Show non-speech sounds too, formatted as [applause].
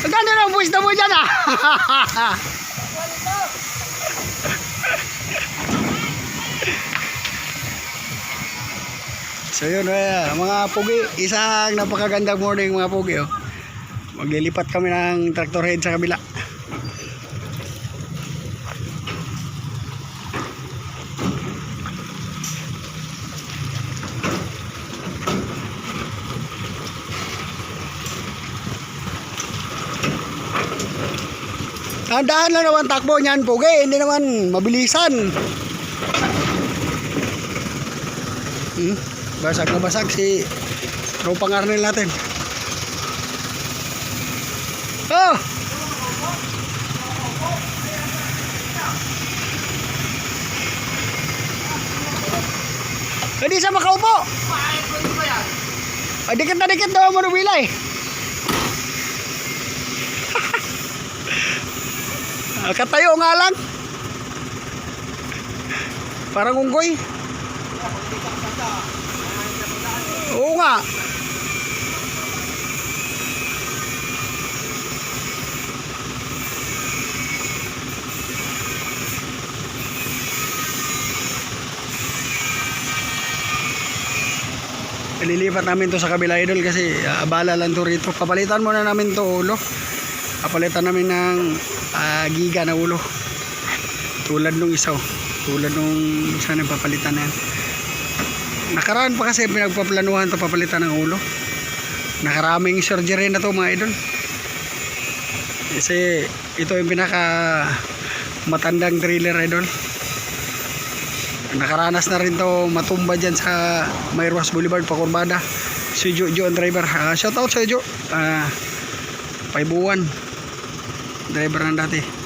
Magkano na ang pwesto mo dyan ah? [laughs] so yun eh, mga pugi, isang napakagandang morning mga pugi oh. Maglilipat kami ng tractor head sa kabila. Tandaan lang naman takbo niyan, pugi. Hindi naman mabilisan. Hmm, basag na basag si tropang Arnel natin. Oh! Hindi siya makaupo. Ay, dikit na dikit daw mo nubila eh. Katayo nga lang. Parang unggoy. Oo nga. Ililipat namin to sa kabila idol kasi ah, abala lang to rito. Papalitan muna namin to ulo. Papalitan namin ng ah, giga na ulo. Tulad nung isaw. Tulad nung isa na papalitan na yan. Nakaraan pa kasi pinagpaplanuhan to papalitan ng ulo. Nakaraming surgery na to mga idol. Kasi ito yung pinaka matandang trailer idol. Nakaranas na rin to matumba dyan sa Mayroas Boulevard, Pakurbada. Si Jo, Jo ang driver. Ah, shout out sa Jo. Ah, Paibuan. Driver ng dati.